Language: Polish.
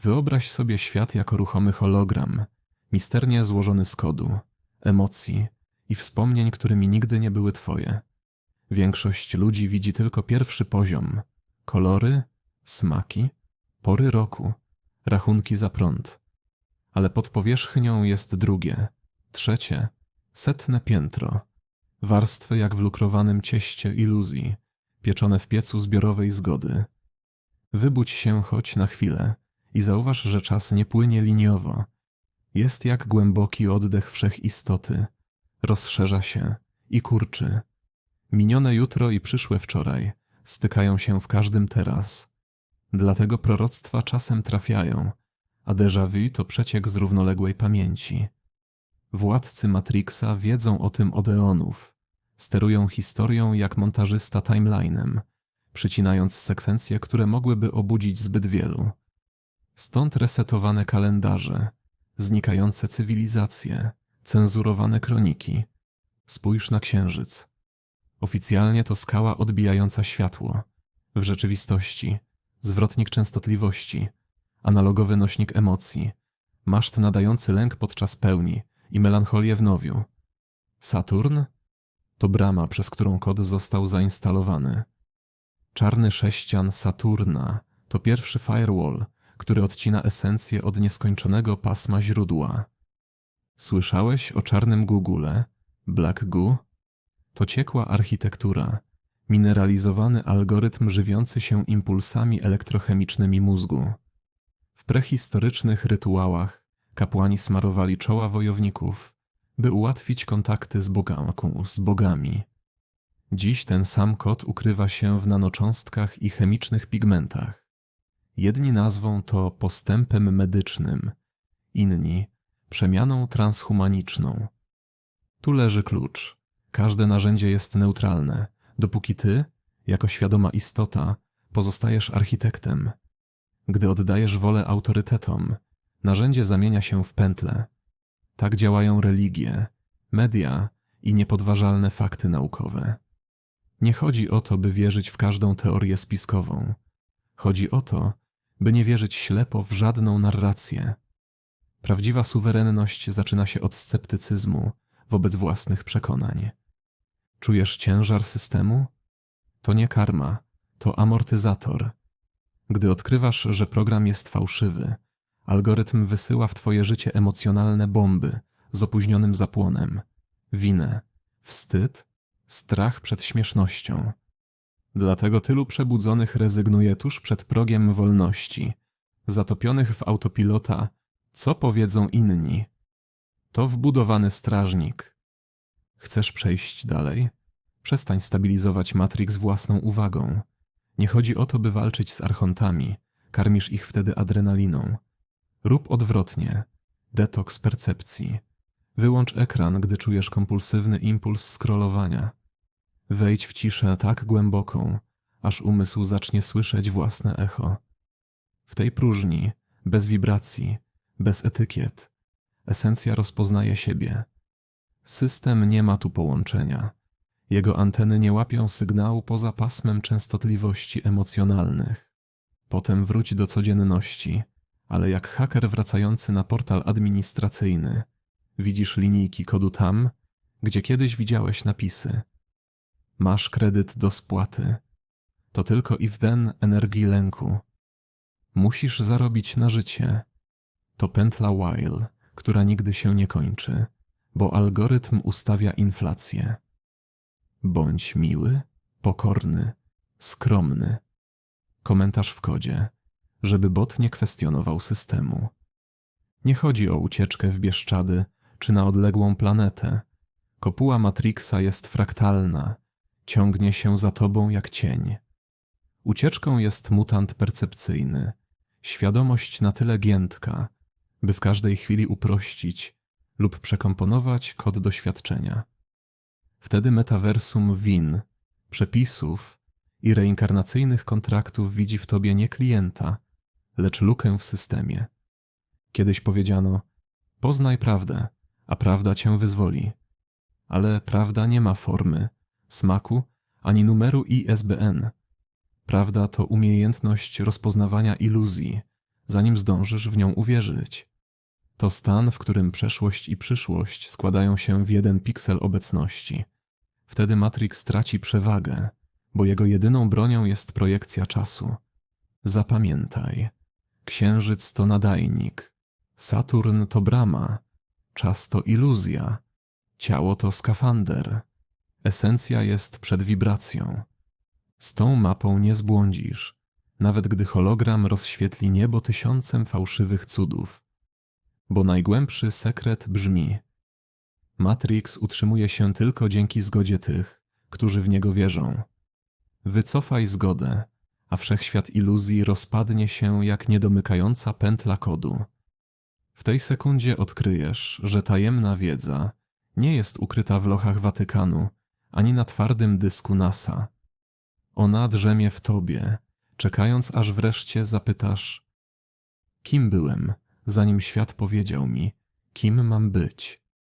Wyobraź sobie świat jako ruchomy hologram, misternie złożony z kodu, emocji i wspomnień, którymi nigdy nie były twoje. Większość ludzi widzi tylko pierwszy poziom kolory, smaki, pory roku, rachunki za prąd. Ale pod powierzchnią jest drugie, trzecie, setne piętro. Warstwy jak w lukrowanym cieście iluzji, pieczone w piecu zbiorowej zgody. Wybudź się choć na chwilę i zauważ, że czas nie płynie liniowo. Jest jak głęboki oddech wszechistoty. Rozszerza się i kurczy. Minione jutro i przyszłe wczoraj stykają się w każdym teraz. Dlatego proroctwa czasem trafiają, a déjà vu to przeciek z równoległej pamięci. Władcy Matrixa wiedzą o tym od eonów. Sterują historią jak montażysta timelinem, przycinając sekwencje, które mogłyby obudzić zbyt wielu. Stąd resetowane kalendarze, znikające cywilizacje, cenzurowane kroniki. Spójrz na księżyc. Oficjalnie to skała odbijająca światło. W rzeczywistości zwrotnik częstotliwości, analogowy nośnik emocji, maszt nadający lęk podczas pełni i melancholię w nowiu. Saturn to brama, przez którą kod został zainstalowany. Czarny sześcian Saturna to pierwszy firewall, który odcina esencję od nieskończonego pasma źródła. Słyszałeś o czarnym Gugule, Black Goo? To ciekła architektura, mineralizowany algorytm żywiący się impulsami elektrochemicznymi mózgu. W prehistorycznych rytuałach kapłani smarowali czoła wojowników, by ułatwić kontakty z bogamką, z bogami. Dziś ten sam kod ukrywa się w nanocząstkach i chemicznych pigmentach. Jedni nazwą to postępem medycznym, inni przemianą transhumaniczną. Tu leży klucz. Każde narzędzie jest neutralne, dopóki ty, jako świadoma istota, pozostajesz architektem. Gdy oddajesz wolę autorytetom, narzędzie zamienia się w pętlę. Tak działają religie, media i niepodważalne fakty naukowe. Nie chodzi o to, by wierzyć w każdą teorię spiskową. Chodzi o to, by nie wierzyć ślepo w żadną narrację. Prawdziwa suwerenność zaczyna się od sceptycyzmu wobec własnych przekonań. Czujesz ciężar systemu? To nie karma, to amortyzator. Gdy odkrywasz, że program jest fałszywy, algorytm wysyła w twoje życie emocjonalne bomby z opóźnionym zapłonem, winę, wstyd, strach przed śmiesznością. Dlatego tylu przebudzonych rezygnuje tuż przed progiem wolności, zatopionych w autopilota, co powiedzą inni. To wbudowany strażnik. Chcesz przejść dalej? Przestań stabilizować Matrix własną uwagą. Nie chodzi o to, by walczyć z archontami, karmisz ich wtedy adrenaliną. Rób odwrotnie. Detoks percepcji. Wyłącz ekran, gdy czujesz kompulsywny impuls scrollowania. Wejdź w ciszę tak głęboką, aż umysł zacznie słyszeć własne echo. W tej próżni, bez wibracji, bez etykiet, esencja rozpoznaje siebie. System nie ma tu połączenia. Jego anteny nie łapią sygnału poza pasmem częstotliwości emocjonalnych. Potem wróć do codzienności, ale jak haker wracający na portal administracyjny, widzisz linijki kodu tam, gdzie kiedyś widziałeś napisy. Masz kredyt do spłaty. To tylko i w den energii lęku. Musisz zarobić na życie. To pętla while, która nigdy się nie kończy, bo algorytm ustawia inflację. Bądź miły, pokorny, skromny. Komentarz w kodzie, żeby bot nie kwestionował systemu. Nie chodzi o ucieczkę w Bieszczady czy na odległą planetę. Kopuła Matrixa jest fraktalna, ciągnie się za tobą jak cień. Ucieczką jest mutant percepcyjny, świadomość na tyle giętka, by w każdej chwili uprościć lub przekomponować kod doświadczenia. Wtedy metaversum win, przepisów i reinkarnacyjnych kontraktów widzi w tobie nie klienta, lecz lukę w systemie. Kiedyś powiedziano: Poznaj prawdę, a prawda cię wyzwoli. Ale prawda nie ma formy, smaku ani numeru ISBN. Prawda to umiejętność rozpoznawania iluzji, zanim zdążysz w nią uwierzyć. To stan, w którym przeszłość i przyszłość składają się w jeden piksel obecności. Wtedy Matrix traci przewagę, bo jego jedyną bronią jest projekcja czasu. Zapamiętaj. Księżyc to nadajnik, Saturn to brama, czas to iluzja, ciało to skafander, esencja jest przed wibracją. Z tą mapą nie zbłądzisz, nawet gdy hologram rozświetli niebo tysiącem fałszywych cudów. Bo najgłębszy sekret brzmi: Matrix utrzymuje się tylko dzięki zgodzie tych, którzy w niego wierzą. Wycofaj zgodę, a wszechświat iluzji rozpadnie się jak niedomykająca pętla kodu. W tej sekundzie odkryjesz, że tajemna wiedza nie jest ukryta w lochach Watykanu ani na twardym dysku NASA. Ona drzemie w tobie, czekając aż wreszcie zapytasz: Kim byłem, zanim świat powiedział mi, kim mam być?